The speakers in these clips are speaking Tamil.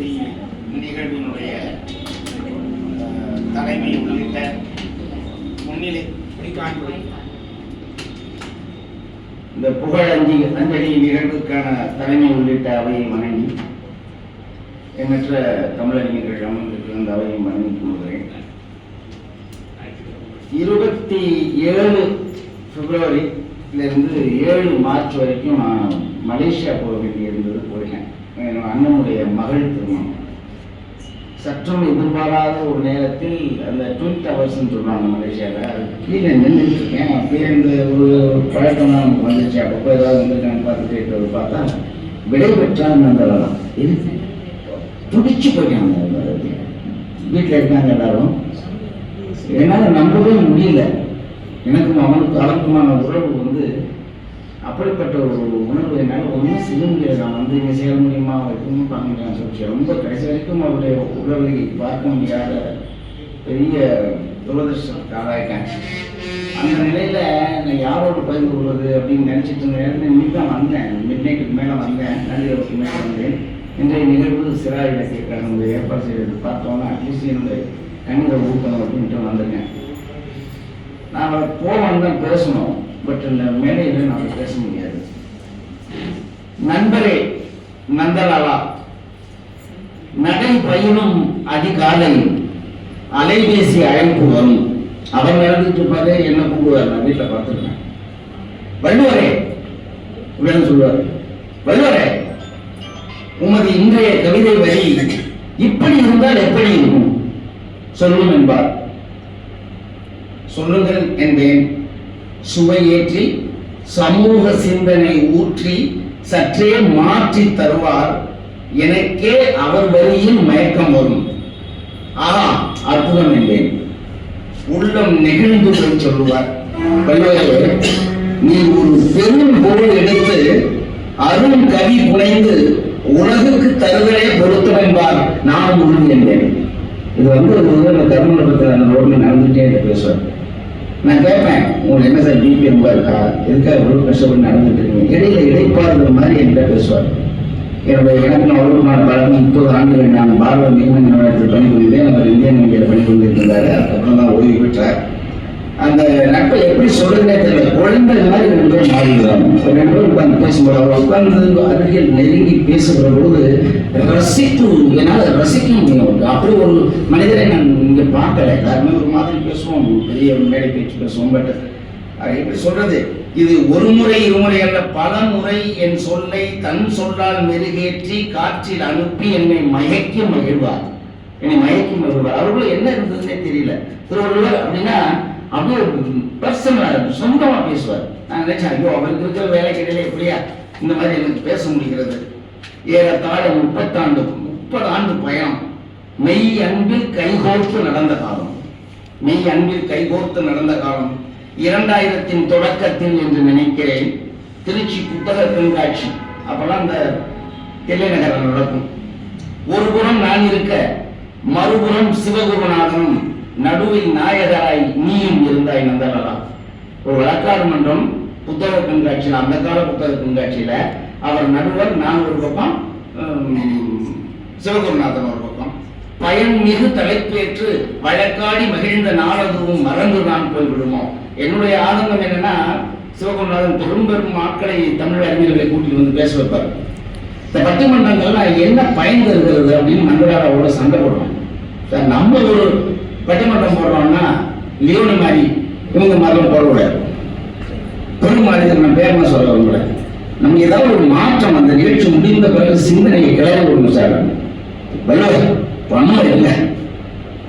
அஞ்சலி நிகழ்வினுடைய தலைமை உள்ளிட்ட முன்னிலை இந்த புகழ் அஞ்சி அஞ்சலி நிகழ்வுக்கான தலைமை உள்ளிட்ட அவையை வணங்கி எண்ணற்ற தமிழறிஞர்கள் அமர்ந்திருக்கிற அவையை வணங்கி கொள்கிறேன் இருபத்தி ஏழு பிப்ரவரியிலிருந்து ஏழு மார்ச் வரைக்கும் நான் மலேசியா போக வேண்டியிருந்தது போயிட்டேன். அண்ணனுடைய மகள் திருமணம். சற்றும் எதிர்பாராத ஒரு நேரத்தில் அந்த ட்வின் டவர்ஸ்ன்னு சொல்லுவாங்க மலேசியாவில் அது கீழே நின்றுட்டு இருக்கேன் அப்படியே இந்த ஒரு பழக்கம் தான் நமக்கு வந்துச்சு அப்பப்போ ஏதாவது வந்திருக்கான்னு பார்த்துட்டு பார்த்தா விடை பெற்றான்னு அந்த துடிச்சு போயிட்டாங்க வீட்டில் இருக்காங்க எல்லாரும். என்னால் நம்பவே முடியல. எனக்கும் அவனுக்கு அவனுக்குமான உறவு வந்து அப்படிப்பட்ட ஒரு உணர்வு என்னால் ஒன்றும் செய்ய முடியாது. நான் வந்து இங்கே செய்ய முடியுமா எதுவுமே பண்ண முடியாதுன்னு சொல்லிச்சு ரொம்ப கடைசி வரைக்கும் அவருடைய உடலை பார்க்க முடியாத பெரிய துரதிருஷ்டத்துக்கு ஆளாயிட்டேன். அந்த நிலையில் நான் யாரோடு பகிர்ந்து கொள்வது அப்படின்னு நினச்சிட்டு இருந்த நேரத்தில் இன்னைக்கு தான் வந்தேன். மிட் நைட்டுக்கு மேலே வந்தேன். நள்ளிரவுக்கு மேலே வந்தேன். இன்றைய நிகழ்வு சிறாயில கேட்குறாங்க உங்கள் ஏற்பாடு செய்வது பார்த்தோன்னா அட்லீஸ்ட் என்னுடைய கண்ணில் ஊக்கணும் அப்படின்ட்டு வந்திருக்கேன். நான் போவேன் தான் பேசணும். பட் இந்த மேடையில் நாம் பேச முடியாது. நண்பரே நந்தலாலா. நடை பயிலும் அதிகாலை. அலைபேசி அழைப்பு வரும் அவர் நடந்துட்டு இருப்பாரு என்ன கூப்பிடுவார்? நான் வீட்டில் பார்த்துருக்கேன் வள்ளுவரே உடனே சொல்லுவார்? வள்ளுவரே உமது இன்றைய கவிதை வரி இப்படி இருந்தால் எப்படி இருக்கும்? சொல்லும் என்பார். சொல்லுங்கள் என்பேன். சுவையேற்றி சமூக சிந்தனை ஊற்றி சற்றே மாற்றி தருவார் எனக்கே அவர் வழியில் மயக்கம் வரும். ஆஹா அற்புதம் இல்லை உள்ளம் நெகிழ்ந்து போய் சொல்லுவார். நீ ஒரு பெரும் பொருள் எடுத்து அருண் கவி புனைந்து உலகுக்கு தருதலே பொருத்தம் என்பார். நான் உறுதி இது வந்து ஒரு அந்த கர்மண்டபத்தில் அந்த ரோட்ல நடந்துட்டே பேசுவார். நான் கேட்பேன் உங்களுக்கு என்ன சார் பிபி ரொம்ப இருக்கா? எதுக்காக இவ்வளவு கஷ்டப்பட்டு நடந்துட்டு இருக்கீங்க? இடையில இடைப்பாறுதல் மாதிரி என்கிட்ட பேசுவார். என்னுடைய எனக்கு அவருக்குமான பழக்கம் முப்பது ஆண்டுகள் நான் பாரத மீன் நிறுவனத்தில் பணிபுரிந்தேன் அவர் இந்தியன் வங்கியில் பணிபுரிந்திருந்தார் அதுக்கப்புறம் தான் ஓய்வு பெற்றார். அந்த நட்பை எப்படி சொல்றதுனே தெரியல. குழந்தை மாதிரி ரெண்டு பேரும் மாறிடுறாங்க ரெண்டு பேரும் உட்காந்து பேசும்போது அவர் உட்கார்ந்து அருகில் நெருங்கி பேசுகிற பொழுது ரசிப்பு என்னால் ரசிக்க முடியும் அப்படி ஒரு மனிதரை நான் இங்கே பார்க்கல. எல்லாருமே ஒரு மாதிரி பேசுவோம். பெரிய ஒரு மேடை பேச்சு பேசுவோம். பட் அது எப்படி சொல்றது? இது ஒரு முறை இருமுறை அல்ல பல முறை என் சொல்லை தன் சொல்லால் மெருகேற்றி காற்றில் அனுப்பி என்னை மயக்க மகிழ்வார். என்னை மயக்கி மகிழ்வார். அவர்களும் என்ன இருந்ததுன்னே தெரியல. திருவள்ளுவர் அப்படின்னா அப்படியே பர்சனலா சொந்தமா பேசுவார். நான் நினைச்சேன் ஐயோ அவருக்கு இருக்கிற வேலை கிடையில எப்படியா? இந்த மாதிரி எனக்கு பேச முடிகிறது. ஏறத்தாழ முப்பத்தாண்டு முப்பது ஆண்டு பயணம் மெய் அன்பில் கைகோர்த்து நடந்த காலம். மெய் அன்பில் கைகோர்த்து நடந்த காலம். இரண்டாயிரத்தின் தொடக்கத்தில் என்று நினைக்கிறேன். திருச்சி புத்தக கண்காட்சி. அப்பெல்லாம் அந்த தில்லைநகரம் நடக்கும். ஒரு புறம் நான் இருக்க மறுபுறம் சிவகுருநாதனும் நடுவில் நாயகராய் நீயும் இருந்தாய் நந்தலலா ஒரு வழக்காடு மன்றம் புத்தக கண்காட்சியில் அந்த கால புத்தக கண்காட்சியில அவர் நடுவர் நான் ஒரு பக்கம் சிவகுருநாதன் ஒரு பக்கம். பயன் மிகு தலைப்பேற்று வழக்காடி மகிழ்ந்த நாளதுவும் மறந்து நான் போய்விடுமோ. என்னுடைய ஆனந்தம் என்னன்னா சிவகுருநாதன் பெரும் பெரும் ஆட்களை தமிழ் அறிஞர்களை கூட்டிட்டு வந்து பேச வைப்பார். இந்த பட்டிமன்றங்கள்லாம் என்ன பயன் தருகிறது அப்படின்னு மங்களாராவோட சண்டை போடுவாங்க. நம்ம ஒரு பட்டிமன்றம் போடுறோம்னா லியோனி மாதிரி இவங்க மாதிரிலாம் போடக்கூடாது. பெரும் மாதிரி நம்ம பேரெல்லாம் சொல்ல விரும்பல நம்ம ஏதாவது ஒரு மாற்றம் அந்த நிகழ்ச்சி முடிந்த பிறகு சிந்தனையை கிளம்ப விடணும் சார். வல்லவர் பண்ண இல்லை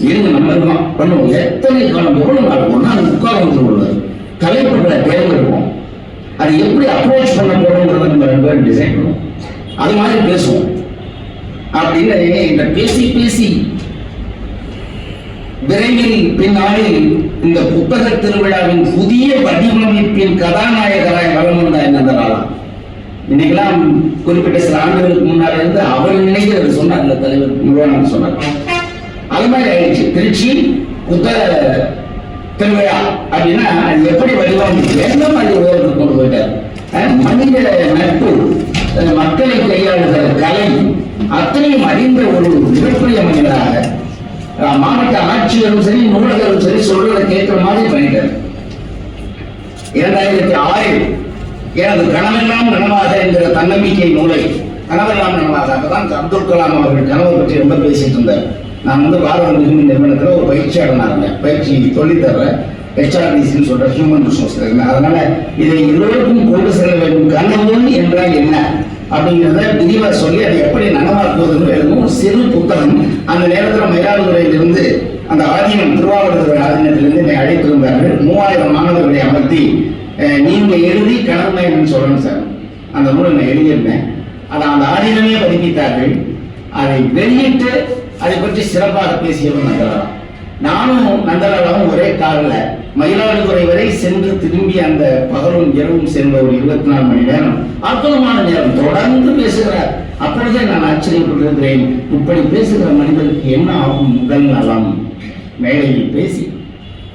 இருங்க நம்ம இருக்கோம். பண்ணுவோம். எத்தனை காலம் எவ்வளவு நாள்? அது உட்கார வந்து தலைப்புகளை இருக்கும் அது எப்படி அப்ரோச் பண்ண போறோங்கிறத நம்ம ரெண்டு பேரும் டிசைன் பண்ணுவோம். அது மாதிரி பேசுவோம். அப்படின்னு இந்த பேசி பேசி விரைவில் பின்னாளில் இந்த புத்தக திருவிழாவின் புதிய வடிவமைப்பின் கதாநாயகராய் வலம் வந்த என்னதனாலா இன்னைக்கெல்லாம் குறிப்பிட்ட சில ஆண்டுகளுக்கு முன்னால இருந்து அவர் நினைக்கிறது சொன்னார் இந்த தலைவர் முருகன் சொன்னார். அது மாதிரி ஆயிடுச்சு. திருச்சி புத்தக திருவிழா அப்படின்னா அது எப்படி வடிவமைப்பு எந்த மாதிரி உயரத்துக்கு கொண்டு போயிட்டார்? மனித நட்பு மக்களை கையாளுகிற கலை அத்தனையும் அறிந்த ஒரு மாவட்ட ஆட்சியரும் சரி நூலகரும் சரி சொல்றதை கேட்கிற மாதிரி பண்ணிட்டார் இரண்டாயிரத்தி ஆறில் எனது கனவெல்லாம் நனவாக என்கிற தன்னம்பிக்கை நூலை கனவெல்லாம் நனவாக அப்பதான் அப்துல் கலாம் அவர்கள் கனவு பற்றி ரொம்ப பேசிட்டு இருந்தார். நான் வந்து பாரத மிகுமி நிறுவனத்தில் ஒரு பயிற்சியாளனாக இருந்தேன். பயிற்சி சொல்லித் தர்றேன். ஹெச்ஆர்டிசின்னு சொல்ற ஹியூமன் ரிசோர்ஸ் அதனால இதை எல்லோருக்கும் கொண்டு செல்ல வேண்டும். கனவு என்றால் என்ன? அப்படிங்கிறத விரிவாக சொல்லி அதை எப்படி நனவாக்குவதுன்னு எழுதும் சிறு புத்தகம். அந்த நேரத்தில் மயிலாடுதுறையிலிருந்து அந்த ஆதீனம் திருவாவூர் ஆதீனத்திலிருந்து என்னை அழைத்திருந்தார்கள் மூவாயிரம் மாணவர்களை அமர்த்தி நீங்கள் எழுதி கனவுன்னு சொல்லணும் சார். அந்த நூலை நான் எழுதியிருந்தேன். அதை அந்த ஆதீனமே பதிப்பித்தார்கள் அதை வெளியிட்டு அதை பற்றி சிறப்பாக பேசியவர் நந்தலாலம் நானும் நந்தலாலாவும் ஒரே காரில் மயிலாடுதுறை வரை சென்று திரும்பி அந்த பகலும் இரவும் சென்ற ஒரு இருபத்தி நாலு மணி நேரம் அற்புதமான நேரம். தொடர்ந்து பேசுகிறார். அப்பொழுதே நான் ஆச்சரியப்பட்டிருக்கிறேன். இப்படி பேசுகிற மனிதனுக்கு என்ன ஆகும்? உடல் நலம். மேடையில் பேசி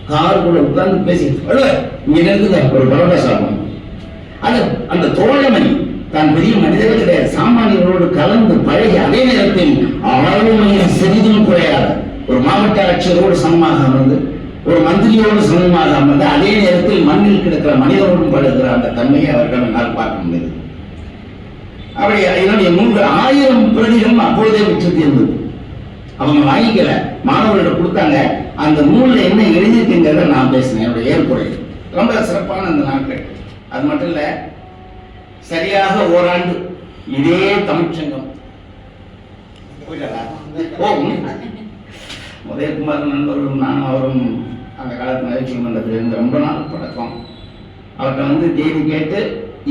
காருக்குள்ள உட்கார்ந்து பேசி "அழுவ, இங்க ஒரு பரோட்டா சாப்பிடும் அது அந்த தோழமை தான் பெரிய மனிதரே கிடையாது. சாமானியர்களோடு கலந்து பழகி அதே நேரத்தில் ஆளுமையில் சிறிதும் குறையாது. ஒரு மாவட்ட ஆட்சியரோடு சமமாக அமர்ந்து ஒரு மந்திரியோடு சமமாக அமர்ந்து அதே நேரத்தில் மண்ணில் கிடக்கிற மனிதரோடும் படுகிற அந்த தன்மையை அவர்கள் என்னால் பார்க்க முடியுது அப்படி என்னுடைய மூன்று ஆயிரம் பிரதிகளும் அப்பொழுதே விற்று தீர்ந்தது. அவங்க வாங்கிக்கல. மாணவர்களிடம் கொடுத்தாங்க. அந்த நூலில் என்ன எழுதியிருக்குங்கிறத நான் பேசினேன். என்னுடைய ஏற்புரை ரொம்ப சிறப்பான அந்த நாட்கள். அது மட்டும் இல்ல சரியாக ஓராண்டு இதே தமிழ்ச்சங்கம். புரியலா? ஓ உதயகுமார் நண்பர்களும் நானும் அவரும் அந்த காலத்து நகைச்சுவை மன்றத்தில் இருந்து ரொம்ப நாள் பழக்கம். அவர்கிட்ட வந்து தேதி கேட்டு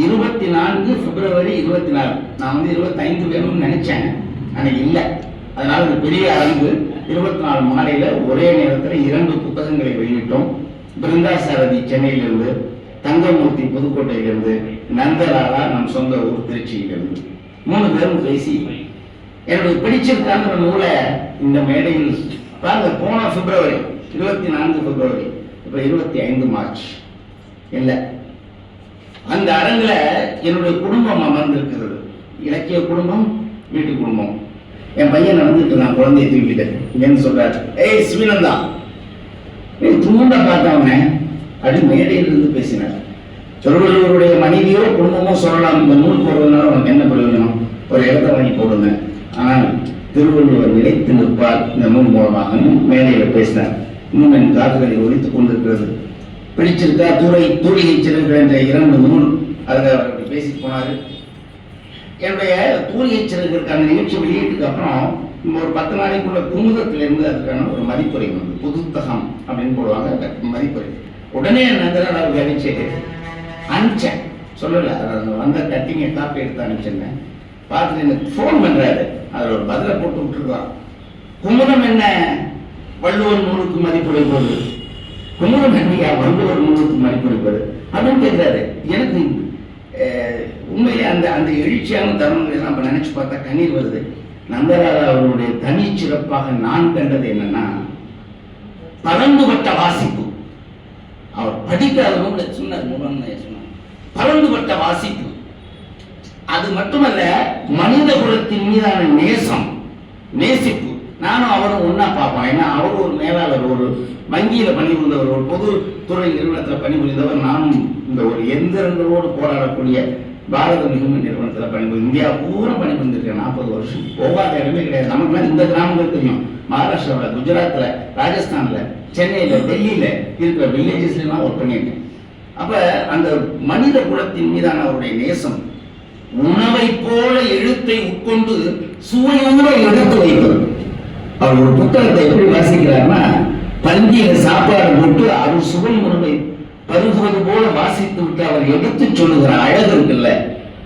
இருபத்தி நான்கு பிப்ரவரி இருபத்தி நாலு நான் வந்து இருபத்தைந்து வேணும்னு நினைச்சேன். அன்னைக்கு இல்லை. அதனால ஒரு பெரிய அரங்கு இருபத்தி நாலு மாலையில ஒரே நேரத்தில் இரண்டு புத்தகங்களை வெளியிட்டோம். பிருந்தா சாரதி சென்னையிலிருந்து தங்கமூர்த்தி புதுக்கோட்டையிலிருந்து நந்தலாலா நம் சொந்த ஊர் திருச்சியிலிருந்து. மூணு பேரும் பேசி என்னுடைய பிடிச்சிருக்காங்கிற நூலை இந்த மேடையில் பாருங்க போன பிப்ரவரி இருபத்தி நான்கு பிப்ரவரி இப்ப இருபத்தி ஐந்து மார்ச். இல்லை. அந்த அரங்குல என்னுடைய குடும்பம் அமர்ந்திருக்கிறது. இலக்கிய குடும்பம் வீட்டு குடும்பம். என் பையன் நடந்துட்டு நான் குழந்தைய தூக்கிட்டு ஏன்னு சொல்றாரு. ஏய் ஸ்வீனந்தா நீ தூண்ட பார்த்தவனே அப்படி மேடையில் இருந்து பேசினார். திருவள்ளுவருடைய மனைவியோ குடும்பமோ சொல்லலாம். இந்த நூல் போடுவதனால உனக்கு என்ன பிரயோஜனம்? ஒரு இடத்த வாங்கி போடுங்க. ஆனால் திருவள்ளுவர் நிலைத்து நிற்பார் இந்த நூல் மூலமாக மேடையில் பேசினார். இன்னும் என் காதுகளில் ஒலித்துக் கொண்டிருக்கிறது. பிடிச்சிருக்கா? தூரை தூரிகை சிறகுகள் என்ற இரண்டு நூல் அதில் அவர் அப்படி பேசி போனாரு. என்னுடைய தூரிகை சிறகுகளுக்கு அந்த நிகழ்ச்சி வெளியீட்டுக்கு அப்புறம் ஒரு பத்து நாளைக்குள்ள குமுதத்திலிருந்து அதுக்கான ஒரு மதிப்புரை வந்து புதுத்தகம் அப்படின்னு போடுவாங்க. மதிப்புரை. உடனே நந்தராட கணிச்சு அனுப்பிச்சேன். சொல்லலை. அது வந்த கட்டிங்க காப்பி எடுத்து அனுப்பிச்சிருந்தேன். பார்த்துட்டு எனக்கு ஃபோன் பண்ணுறாரு அதில் ஒரு பதிலை போட்டு விட்டுருக்கான். குமுதம் என்ன? வள்ளுவர் நூலுக்கு மதிப்புரை குமுதம் என்னையா? வள்ளுவர் நூலுக்கு மதிப்புரைப்பது அப்படின்னு கேட்கிறாரு. எனக்கு உண்மையிலே அந்த அந்த எழுச்சியான தருணங்களை நம்ம நினைச்சு பார்த்தா கண்ணீர் வருது. நந்தராஜா அவருடைய தனி சிறப்பாக நான் கண்டது என்னன்னா பரந்துபட்ட வாசிப்பு. அவர் படிக்காத சொன்னார் முகம் சொன்னார். பரந்துபட்ட வாசிப்பு. அது மட்டுமல்ல மனித குலத்தின் மீதான நேசம் நேசிப்பு. நானும் அவரும் ஒன்னா பார்ப்போம். ஏன்னா அவர் ஒரு மேலாளர் ஒரு வங்கியில பணிபுரிந்தவர் ஒரு பொது துறை நிறுவனத்துல பணிபுரிந்தவர். நானும் இந்த ஒரு எந்திரங்களோடு போராடக்கூடிய பாரத மிகுமி நிறுவனத்துல பணிபுரி இந்தியா பூரா பணிபுரிந்திருக்கேன் நாற்பது வருஷம். ஒவ்வொரு இடமே கிடையாது. நமக்குலாம் இந்த கிராமங்கள் தெரியும். மகாராஷ்டிராவில் குஜராத்ல ராஜஸ்தான்ல சென்னையில டெல்லியில இருக்கிற வில்லேஜஸ்லாம் எல்லாம் ஒர்க் பண்ணியிருக்கேன். அப்ப அந்த மனித குலத்தின் மீதான அவருடைய நேசம் உணவை போல எழுத்தை உட்கொண்டு சுவையோட எடுத்து வைப்பது. அவர் ஒரு புத்தகத்தை எப்படி வாசிக்கிறார்னா பந்தியில சாப்பாடு போட்டு அவர் சுவை உணவை பருகுவது போல வாசித்து விட்டு அவர் எடுத்து சொல்லுகிற அழகு இருக்குல்ல.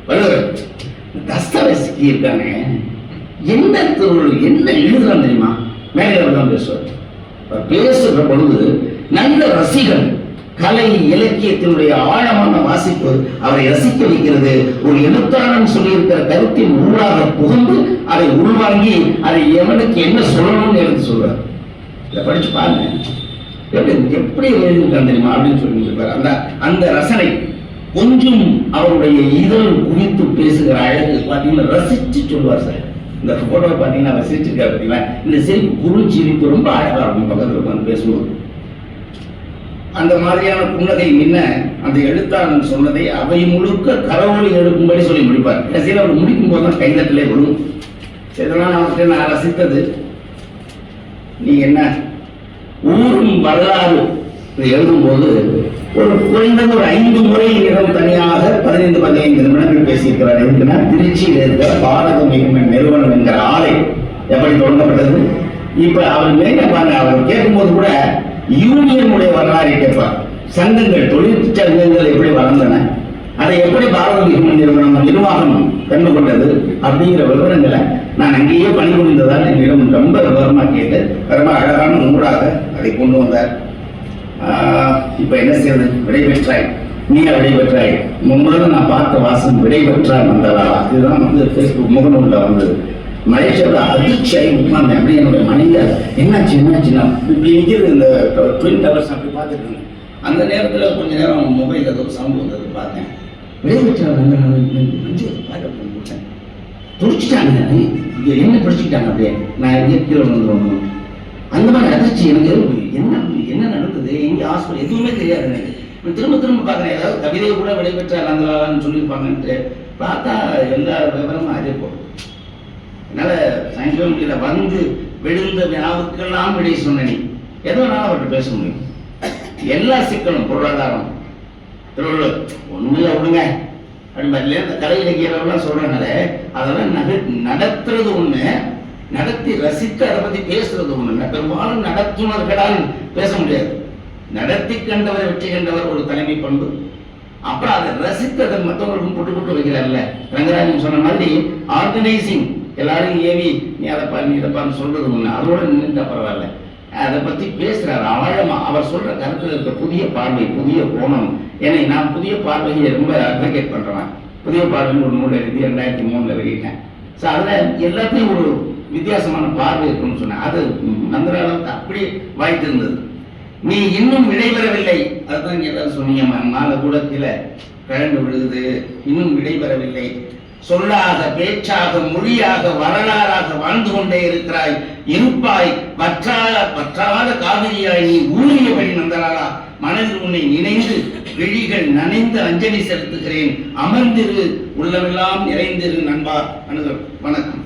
தஸ்தவசிக்கு தஸ்தவஸ்கி இருக்கானே என்ன பொருள் என்ன எழுதுறான் தெரியுமா? மேலே அவர் தான் பேசுவார். அவர் பேசுகிற பொழுது நல்ல ரசிகன் கலை இலக்கியத்தினுடைய ஆழமான வாசிப்பு அவரை ரசிக்க வைக்கிறது. ஒரு எழுத்தாளன் சொல்லியிருக்கிற கருத்தின் ஊடாக புகுந்து அதை உள்வாங்கி அதை எவனுக்கு என்ன சொல்லணும்னு எடுத்து சொல்றார். இதை படிச்சு பாருங்க. எப்படி எப்படி எழுதியிருக்கான் தெரியுமா அப்படின்னு சொல்லியிருப்பார் அந்த அந்த ரசனை கொஞ்சம் அவருடைய இதழ் குவித்து பேசுகிற அழகு பார்த்தீங்கன்னா ரசிச்சு சொல்வார் சார். இந்த ஃபோட்டோவை பார்த்தீங்கன்னா ரசிச்சிருக்காரு பார்த்தீங்களா? இந்த சிரிப்பு குறுஞ்சிரிப்பு ரொம்ப அழகாக இருக்கும். பக்கத்தில் உட்காந்து பேசுவோம் அந்த மாதிரியான புன்னகை மின்ன அந்த எழுத்தாளன் சொன்னதை அவை முழுக்க கரவொலி எடுக்கும்படி சொல்லி முடிப்பார். கடைசியில் அவர் முடிக்கும் போது தான் கைதட்டிலே விழும். சரி, இதெல்லாம் அவர்கிட்ட நான் ரசித்தது. நீ என்ன? ஊரும் வரலாறு. இது எழுதும்போது ஒரு குறைந்தது ஒரு ஐந்து முறை இடம் தனியாக பதினைந்து பதினைந்து நிமிடங்கள் பேசியிருக்கிறார் எதுக்குன்னா திருச்சியில் இருக்கிற பாரத மிகுமன் நிறுவனம் என்கிற ஆலை எப்படி தொடங்கப்பட்டது? இப்ப அவர் மேல பாருங்க அவர் கேட்கும்போது கூட யூனியனுடைய வரலாறை கேட்பார். சங்கங்கள் தொழிற்சங்கங்கள் எப்படி வளர்ந்தன? அதை எப்படி பாரத மிகுமன் நிறுவனம் நிர்வாகம் கண்டு கொண்டது அப்படிங்கிற விவரங்களை நான் அங்கேயே பணிபுரிந்ததால் என்னிடம் ரொம்ப விவரமா கேட்டு ரொம்ப அழகான நூறாக அதை கொண்டு வந்தார். இப்போ இப்ப என்ன செய்யறது விடைபெற்றாய் நீ விடைபெற்றாய் முன்பு நான் பார்த்த வாசம் விடைபெற்றாய் வந்ததா? இதுதான் வந்து ஃபேஸ்புக் முகநூல்ல வந்தது. மலேசியாவில் அதிர்ச்சியாகி உட்கார்ந்தேன் அப்படி என்னுடைய மனைவி என்னாச்சு என்னாச்சுன்னா இப்படி நிற்கிறது இந்த ட்வின் டவர்ஸ் அப்படி பார்த்துட்டு அந்த நேரத்தில் கொஞ்ச நேரம் மொபைல் ஏதோ சவுண்ட் வந்தது பார்த்தேன். விடைபெற்றார் மஞ்சு பார்க்க துடிச்சிட்டாங்க. இங்கே என்ன பிடிச்சிக்கிட்டாங்க அப்படியே? நான் எங்கே கீழே வந்துடுவோம் அந்த மாதிரி அதிர்ச்சி எனக்கு என்ன என்ன நடந்தது? எங்க ஹாஸ்பிட்டல் எதுவுமே தெரியாது எனக்கு. திரும்ப திரும்ப பார்க்குறேன். ஏதாவது கவிதையை கூட விடைபெற்றார் அந்த சொல்லியிருப்பாங்கன்ட்டு. பார்த்தா எல்லா விவரமும் அதே போகும் என்னால் சாயங்காலம் கீழே வந்து விழுந்த வினாவுக்கெல்லாம் விடை சொன்ன நீ. எதோ வேணாலும் அவர்கிட்ட பேச முடியும். எல்லா சிக்கலும் பொருளாதாரம். திருவள்ளுவர் ஒண்ணுமில்ல விடுங்க. அப்படின்பா இந்த கலை இலக்கியெல்லாம் சொல்றாங்களே அதெல்லாம் நக நடத்துறது ஒண்ணு நடத்தி ரசித்து அதை பத்தி பேசுறது ஒண்ணு பெரும்பாலும் நடத்துனர்களால் பேச முடியாது. நடத்தி கண்டவர் வெற்றி கண்டவர் ஒரு தலைமை பண்பு. அப்புறம் அதை ரசித்து அதை மற்றவங்களுக்கும் போட்டு போட்டு வைக்கிறார்ல. ரங்கராஜன் சொன்ன மாதிரி ஆர்கனைசிங் எல்லாரும் ஏவி நீ அதை நீ இதை சொல்றது ஒன்று அதோட நின்றுட்டா பரவாயில்ல. அதை பற்றி பேசுகிறார் ஆழமாக அவர் சொல்கிற கருத்தில் இருக்க புதிய பார்வை புதிய கோணம். ஏன்னா நான் புதிய பார்வையை ரொம்ப அட்வொகேட் பண்ணுறேன் புதிய பார்வைன்னு ஒரு நூல் எழுதி ரெண்டாயிரத்தி மூணில் வெளியிட்டேன். ஸோ அதில் எல்லாத்தையும் ஒரு வித்தியாசமான பார்வை இருக்குன்னு சொன்னேன். அது மந்திராலத்தை அப்படியே வாய்த்திருந்தது. நீ இன்னும் விடைபெறவில்லை அதுதான் நீங்க எல்லாரும் சொன்னீங்க மா- கூடத்தில் கூட கீழே கழண்டு விழுகுது. இன்னும் விடைபெறவில்லை சொல்லாக பேச்சாக மொழியாக வரலாறாக வாழ்ந்து கொண்டே இருக்கிறாய். இருப்பாய் பற்றாத பற்றாத காவிரியாய் நீ ஊழியபடி நந்தலாரா மனதில் உன்னை நினைந்து விழிகள் நனைந்து அஞ்சலி செலுத்துகிறேன். அமர்ந்திரு உள்ளமெல்லாம் நிறைந்திரு நண்பா. அணுகல் வணக்கம்.